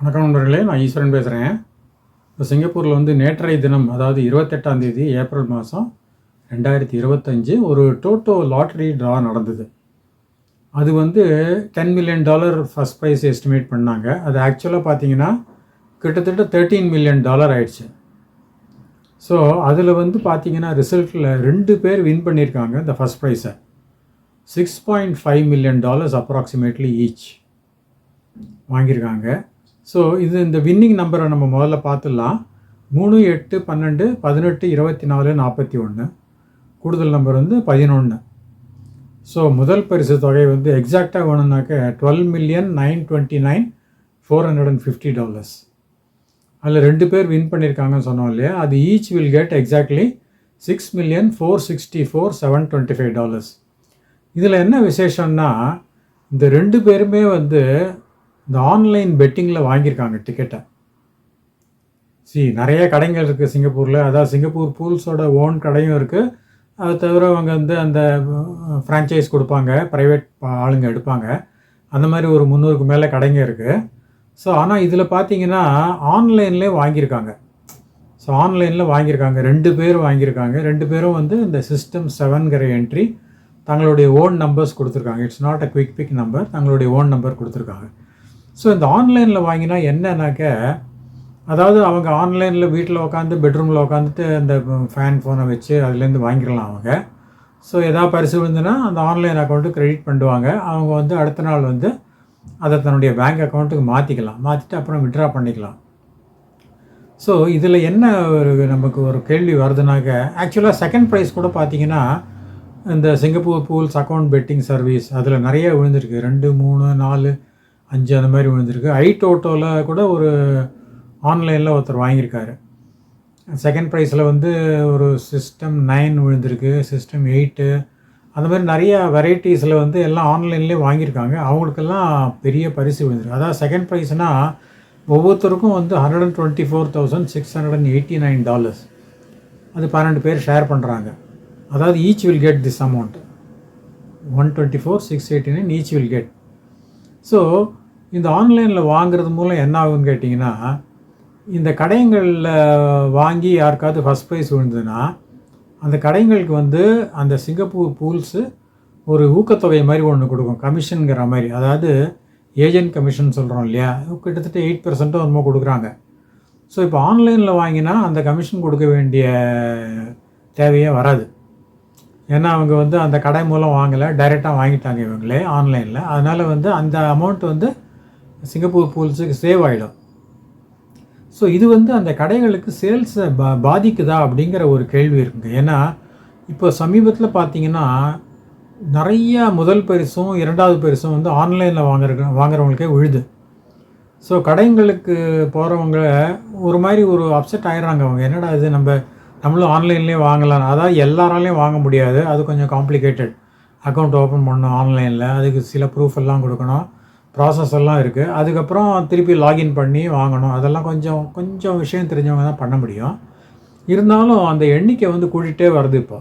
வணக்கம் நண்பர்களே நான் ஈஸ்வரன் பேசுகிறேன் இப்போ சிங்கப்பூரில் வந்து நேற்றைய தினம் அதாவது இருபத்தெட்டாம் தேதி ஏப்ரல் மாதம் ரெண்டாயிரத்தி இருபத்தஞ்சு ஒரு டோட்டோ லாட்ரி ட்ரா நடந்தது. அது வந்து ten million dollar first prize estimate பண்ணாங்க. அது ஆக்சுவலாக பார்த்தீங்கன்னா கிட்டத்தட்ட தேர்ட்டீன் மில்லியன் டாலர் ஆயிடுச்சு. ஸோ அதில் வந்து பார்த்தீங்கன்னா ரிசல்ட்டில் ரெண்டு பேர் வின் பண்ணியிருக்காங்க இந்த ஃபஸ்ட் ப்ரைஸை six point five million dollars approximately each வாங்கியிருக்காங்க. ஸோ இது இந்த வின்னிங் நம்பரை நம்ம முதல்ல பார்த்துடலாம். மூணு எட்டு பன்னெண்டு பதினெட்டு இருபத்தி நாலு நாற்பத்தி ஒன்று கூடுதல் நம்பர் வந்து பதினொன்று ஸோ முதல் பரிசு தொகை வந்து எக்ஸாக்டாக வேணும்னாக்க twelve million nine twenty nine four hundred and fifty dollars அதில் ரெண்டு பேர் வின் பண்ணியிருக்காங்கன்னு சொன்னோம் இல்லையா? அது each will get exactly six million four sixty four seven twenty five dollars இதில் என்ன விசேஷம்னா இந்த ரெண்டு பேருமே வந்து இந்த ஆன்லைன் பெட்டிங்கில் வாங்கியிருக்காங்க டிக்கெட்டை சி நிறைய கடைகள் இருக்குது சிங்கப்பூரில். அதாவது சிங்கப்பூர் பூல்ஸோட ஓன் கடையும் இருக்குது அது தவிர அவங்க வந்து அந்த ஃப்ரான்ச்சைஸ் கொடுப்பாங்க. ப்ரைவேட் ஆளுங்க எடுப்பாங்க. அந்த மாதிரி ஒரு முந்நூறுக்கு மேலே கடைங்க இருக்குது ஸோ ஆனால் இதில் பார்த்தீங்கன்னா ஆன்லைன்லேயே வாங்கியிருக்காங்க. ஸோ ஆன்லைனில் வாங்கியிருக்காங்க. ரெண்டு பேர் வாங்கியிருக்காங்க. ரெண்டு பேரும் வந்து இந்த சிஸ்டம் செவன்கிற என்ட்ரி தங்களுடைய ஓன் நம்பர்ஸ் கொடுத்துருக்காங்க. It's not a quick pick number தங்களுடைய ஓன் நம்பர் கொடுத்துருக்காங்க. ஸோ இந்த ஆன்லைனில் வாங்கினா என்னன்னாக்க அதாவது அவங்க ஆன்லைனில் வீட்டில் உட்காந்து பெட்ரூமில் உட்காந்துட்டு அந்த ஃபேன் ஃபோனை வச்சு அதுலேருந்து வாங்கிடலாம் அவங்க. ஸோ எதாவது பரிசு விழுந்துன்னா அந்த ஆன்லைன் அக்கௌண்ட்டு க்ரெடிட் பண்ணுவாங்க. அவங்க வந்து அடுத்த நாள் வந்து அதை தன்னுடைய பேங்க் அக்கௌண்ட்டுக்கு மாற்றிக்கலாம் மாற்றிட்டு அப்புறம் விட்ரா பண்ணிக்கலாம். ஸோ இதில் என்ன ஒரு நமக்கு ஒரு கேள்வி வருதுனாக்க ஆக்சுவலாக செகண்ட் ப்ரைஸ் கூட பார்த்தீங்கன்னா இந்த Singapore pools account betting service அதில் நிறைய விழுந்திருக்கு. ரெண்டு மூணு நாலு அஞ்சு அந்த மாதிரி விழுந்திருக்கு. ஐ டோட்டோவில் கூட ஒரு ஆன்லைனில் ஒருத்தர் வாங்கியிருக்காரு. செகண்ட் ப்ரைஸில் வந்து ஒரு சிஸ்டம் நைன் விழுந்திருக்கு சிஸ்டம் எயிட்டு அந்த மாதிரி நிறைய வெரைட்டிஸில் வந்து எல்லாம் ஆன்லைன்லேயே வாங்கியிருக்காங்க. அவங்களுக்கெல்லாம் பெரிய பரிசு விழுந்திருக்கு. அதாவது செகண்ட் ப்ரைஸ்னால் ஒவ்வொருத்தருக்கும் வந்து hundred and twenty four thousand six hundred and eighty nine dollars அது பன்னெண்டு பேர் ஷேர் பண்ணுறாங்க அதாவது each will get this amount one twenty four six eighty nine each will get so இந்த ஆன்லைனில் வாங்குறது மூலம் என்ன ஆகுன்னு கேட்டிங்கன்னா இந்த கடைங்களில் வாங்கி யாருக்காவது ஃபஸ்ட் ப்ரைஸ் விழுந்ததுன்னா அந்த கடைங்களுக்கு வந்து அந்த சிங்கப்பூர் பூல்ஸு ஒரு ஊக்கத்தொகை மாதிரி ஒன்று கொடுக்கும் கமிஷனுங்கிற மாதிரி. அதாவது ஏஜென்ட் கமிஷன் சொல்கிறோம் இல்லையா? கிட்டத்தட்ட எயிட் பர்சன்ட்டோ என்னமோ கொடுக்குறாங்க. ஸோ இப்போ ஆன்லைனில் வாங்கினா அந்த கமிஷன் கொடுக்க வேண்டிய தேவையே வராது. ஏன்னா அவங்க வந்து அந்த கடை மூலம் வாங்கலை டைரெக்டாக வாங்கிட்டாங்க இவங்களே ஆன்லைனில். அதனால் வந்து அந்த அமௌண்ட் வந்து சிங்கப்பூர் பூல்ஸுக்கு சேவ் ஆகிடும் ஸோ இது வந்து அந்த கடைகளுக்கு சேல்ஸை பா பாதிக்குதா அப்படிங்கிற ஒரு கேள்வி இருக்குங்க. ஏன்னா இப்போ சமீபத்தில் பார்த்தீங்கன்னா நிறைய முதல் பரிசும் இரண்டாவது பரிசும் வந்து ஆன்லைனில் வாங்குற வாங்குறவங்களுக்கே விழுது. ஸோ கடைங்களுக்கு போகிறவங்க ஒரு மாதிரி ஒரு அப்செட் ஆயிடுறாங்க அவங்க. என்னடா இது நம்ம நம்மளும் ஆன்லைன்லேயே வாங்கலாம். அதாவது எல்லாராலையும் வாங்க முடியாது. அது கொஞ்சம் காம்ப்ளிகேட்டட் அக்கௌண்ட் ஓப்பன் பண்ணணும் ஆன்லைனில் அதுக்கு சில ப்ரூஃப் எல்லாம் கொடுக்கணும். ப்ராசஸ் எல்லாம் இருக்குது அதுக்கப்புறம் திருப்பி லாகின் பண்ணி வாங்கணும். அதெல்லாம் கொஞ்சம் கொஞ்சம் விஷயம் தெரிஞ்சவங்க தான் பண்ண முடியும். இருந்தாலும் அந்த எண்ணிக்கை வந்து கூட்டிகிட்டே வருது இப்போ.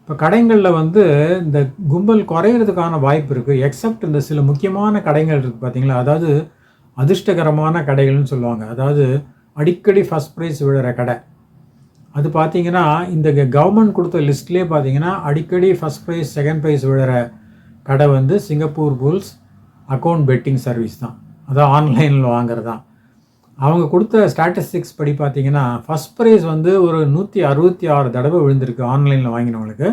இப்போ கடைகளில் வந்து இந்த கும்பல் குறையிறதுக்கான வாய்ப்பு இருக்குது எக்ஸப்ட் இந்த சில முக்கியமான கடைகள் இருக்குது பார்த்தீங்களா அதாவது அதிர்ஷ்டகரமான கடைகள்னு சொல்லுவாங்க. அதாவது அடிக்கடி ஃபஸ்ட் ப்ரைஸ் விழுற கடை. அது பார்த்தீங்கன்னா இந்த கவர்மெண்ட் கொடுத்த லிஸ்ட்லேயே பார்த்தீங்கன்னா அடிக்கடி ஃபஸ்ட் ப்ரைஸ் செகண்ட் ப்ரைஸ் விழுற கடை வந்து Singapore pools account betting service தான். அதான் ஆன்லைனில் வாங்குறது தான். அவங்க கொடுத்த ஸ்டாட்டிஸ்டிக்ஸ் படி பார்த்தீங்கன்னா ஃபஸ்ட் ப்ரைஸ் வந்து ஒரு நூற்றி அறுபத்தி ஆறு தடவை விழுந்திருக்கு ஆன்லைனில் வாங்கினவங்களுக்கு.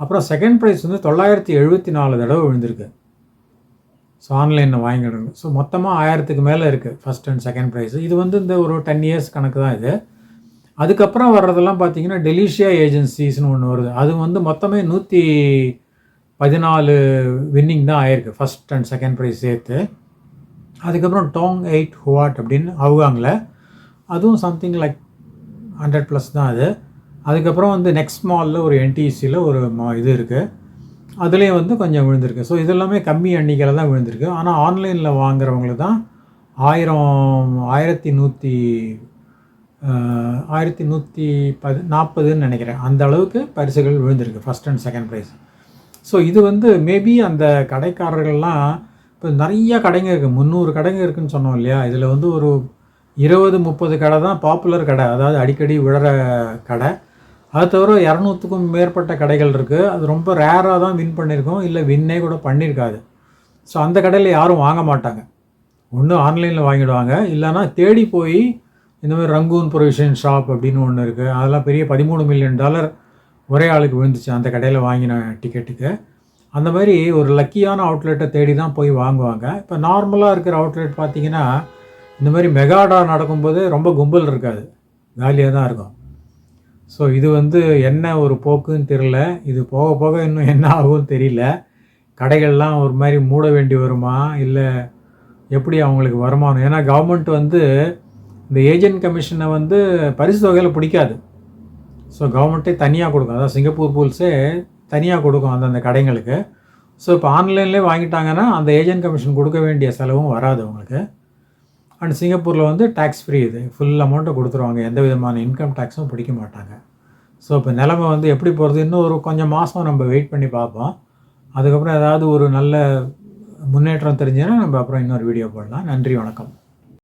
அப்புறம் செகண்ட் ப்ரைஸ் வந்து தொள்ளாயிரத்தி எழுபத்தி நாலு தடவை விழுந்திருக்கு. ஸோ ஆன்லைனில் வாங்கிடுங்க ஸோ மொத்தமாக ஆயிரத்துக்கு மேலே இருக்குது ஃபஸ்ட் அண்ட் செகண்ட் ப்ரைஸ் இது வந்து இந்த ஒரு டென் இயர்ஸ் கணக்கு தான் இது. அதுக்கப்புறம் வர்றதெல்லாம் பார்த்தீங்கன்னா டெலிஷியா ஏஜென்சிஸ்னு ஒன்று வருது. அது வந்து மொத்தமே நூற்றி பதினாலு வின்னிங் தான் ஆயிருக்கு. ஃபஸ்ட் அண்ட் செகண்ட் ப்ரைஸ் சேர்த்து. அதுக்கப்புறம் டோங் எயிட் ஹுவாட் அப்படின்னு அவுகாங்கில் அதுவும் சம்திங் லைக் ஹண்ட்ரட் ப்ளஸ் தான் அது. அதுக்கப்புறம் வந்து நெக்ஸ்ட் மாலில் ஒரு என்டிசியில் ஒரு மா இது இருக்குது அதுலேயும் வந்து கொஞ்சம் விழுந்திருக்கு. ஸோ இதெல்லாமே கம்மி எண்ணிக்கையில் தான் விழுந்திருக்கு. ஆனால் ஆன்லைனில் வாங்குறவங்களுக்கு தான் ஆயிரம் ஆயிரத்தி நூற்றி ஆயிரத்தி நூற்றி பது நாற்பதுன்னு நினைக்கிறேன். அந்த அளவுக்கு பரிசுகள் விழுந்திருக்கு. First and second prize so இது வந்து மேபி அந்த கடைக்காரர்கள்லாம் இப்போ நிறைய கடைங்க இருக்குது முந்நூறு கடைங்க இருக்குதுன்னு சொன்னோம் இல்லையா? இதில் வந்து ஒரு இருபது முப்பது கடை தான் பாப்புலர் கடை. அதாவது அடிக்கடி விழற கடை. அது தவிர இரநூத்துக்கும் மேற்பட்ட கடைகள் இருக்குது அது ரொம்ப ரேராக தான் வின் பண்ணியிருக்கோம். இல்லை வின்னே கூட பண்ணியிருக்காது. ஸோ அந்த கடையில் யாரும் வாங்க மாட்டாங்க. ஒன்று ஆன்லைனில் வாங்கிடுவாங்க. இல்லைன்னா தேடி போய் இந்த மாதிரி ரங்கூன் ப்ரொவிஷன் ஷாப் அப்படின்னு ஒன்று இருக்குது அதெல்லாம் பெரிய பதிமூணு மில்லியன் டாலர் ஒரே ஆளுக்கு விழுந்துச்சு. அந்த கடையில் வாங்கின டிக்கெட்டுக்கு அந்த மாதிரி ஒரு லக்கியான அவுட்லெட்டை தேடி தான் போய் வாங்குவாங்க. இப்போ நார்மலாக இருக்கிற அவுட்லெட் பார்த்தீங்கன்னா இந்த மாதிரி மெகாடா நடக்கும்போது ரொம்ப கும்பல் இருக்காது. காலியாக தான் இருக்கும். ஸோ இது வந்து என்ன ஒரு போக்குன்னு தெரில இது போக போக இன்னும் என்ன ஆகும்னு தெரியல. கடைகள்லாம் ஒரு மாதிரி மூட வேண்டி வருமா? இல்லை எப்படி அவங்களுக்கு வருமானம்? ஏன்னா கவர்மெண்ட் வந்து இந்த ஏஜென்ட் கமிஷனை வந்து பரிசு தொகையில் பிடிக்காது. ஸோ கவர்மெண்ட்டே தனியாக கொடுக்கும். அதாவது சிங்கப்பூர் பூல்ஸே தனியாக கொடுக்கும் அந்தந்த கடைங்களுக்கு. ஸோ இப்போ ஆன்லைன்லேயே வாங்கிட்டாங்கன்னா அந்த ஏஜென்ட் கமிஷன் கொடுக்க வேண்டிய செலவும் வராது அவங்களுக்கு. அண்ட் சிங்கப்பூரில் வந்து டேக்ஸ் ஃப்ரீ இது. ஃபுல் அமௌண்ட்டை கொடுத்துருவாங்க. எந்த விதமான இன்கம் டேக்ஸும் பிடிக்க மாட்டாங்க. ஸோ இப்போ நிலமை வந்து எப்படி போகிறது இன்னும் ஒரு கொஞ்சம் மாதம் நம்ம வெயிட் பண்ணி பார்ப்போம். அதுக்கப்புறம் ஏதாவது ஒரு நல்ல முன்னேற்றம் தெரிஞ்சுன்னா நம்ம அப்புறம் இன்னொரு வீடியோ போடலாம். நன்றி வணக்கம்.